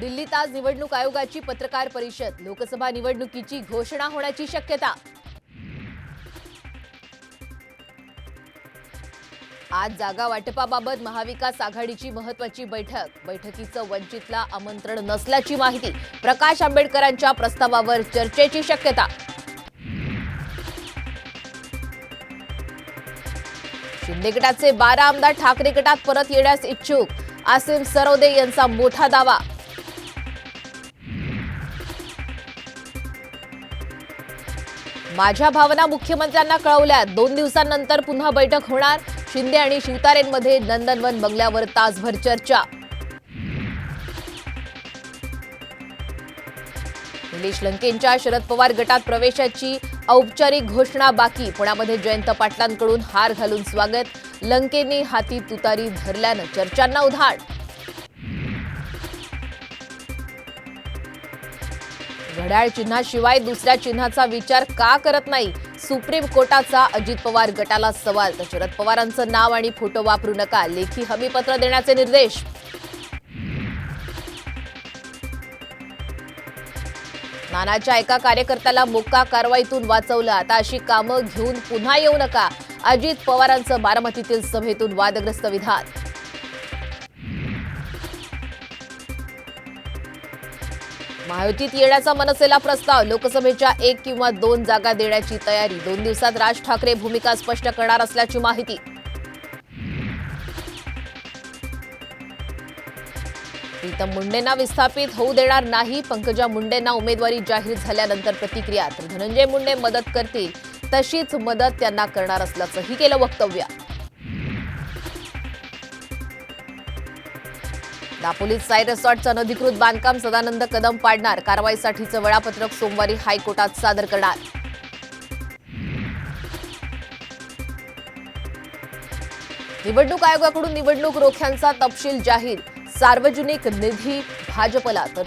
दिल्लीत आज निवडणूक आयोगाची पत्रकार परिषद. लोकसभा निवडणुकीची घोषणा होण्याची शक्यता. आज जागा वाटपाबाबत महाविकास आघाडीची महत्वाची बैठक. बैठकीचं वंचितला आमंत्रण नसल्याची माहिती प्रकाश आंबेडकरांच्या प्रस्तावावर चर्चेची शक्यता. शिंदे गटाचे बारा आमदार ठाकरे गटात परत येण्यास इच्छुक. आसिम सरोदे यांचा मोठा दावा. माझ्या भावना मुख्यमंत्र्यांना कळवल्या दोन दिवसांनंतर पुन्हा बैठक होणार. शिंदे आणि शिवतारेंमध्ये नंदनवन बंगल्यावर तासभर चर्चा. निलेश लंकेंच्या शरद पवार गटात प्रवेशाची औपचारिक घोषणा बाकी. पुण्यामध्ये जयंत पाटलांकडून हार घालून स्वागत. लंकेंनी हाती तुतारी धरल्यानं चर्चांना उधाण. घड्याळ चिन्हाशिवाय दुसऱ्या चिन्हाचा विचार का करत नाही? सुप्रीम कोर्टाचा अजित पवार गटाला सवाल तर शरद पवारांचं नाव आणि फोटो वापरू नका लेखी हमीपत्र देण्याचे निर्देश. नानाच्या एका कार्यकर्त्याला मोक्का कारवाईतून वाचवलं आता अशी कामं घेऊन पुन्हा येऊ नका. अजित पवारांचं बारामतीतील सभेतून वादग्रस्त विधान. महायुतीत येण्याचा मनसेला प्रस्ताव लोकसभेच्या एक किंवा दोन जागा देण्याची तयारी दोन दिवसात राज ठाकरे भूमिका स्पष्ट करणार असल्याची माहिती. प्रीतम मुंडेंना विस्थापित होऊ देणार नाही पंकजा मुंडेंना उमेदवारी जाहीर झाल्यानंतर प्रतिक्रिया तर धनंजय मुंडे मदत करतील तशीच मदत त्यांना करणार असल्याचंही केलं वक्तव्य. दापोलीत साई रिसॉर्टचं अनधिकृत बांधकाम सदानंद कदम पाडणार. कारवाईसाठीचं वेळापत्रक सोमवारी हायकोर्टात सादर करणार. निवडणूक आयोगाकडून निवडणूक रोख्यांचा तपशील जाहीर. सार्वजनिक निधी भाजपला तर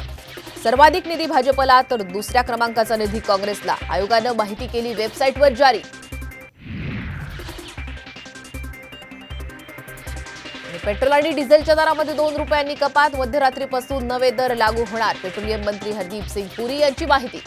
सर्वाधिक निधी भाजपला तर दुसऱ्या क्रमांकाचा निधी काँग्रेसला. आयोगानं माहिती केली वेबसाईटवर जारी. पेट्रोल आणि डिझेलच्या दरामध्ये दोन रुपयांनी कपात मध्यरात्रीपासून नवे दर लागू होणार. पेट्रोलियम मंत्री हरदीप सिंग पुरी यांची माहिती.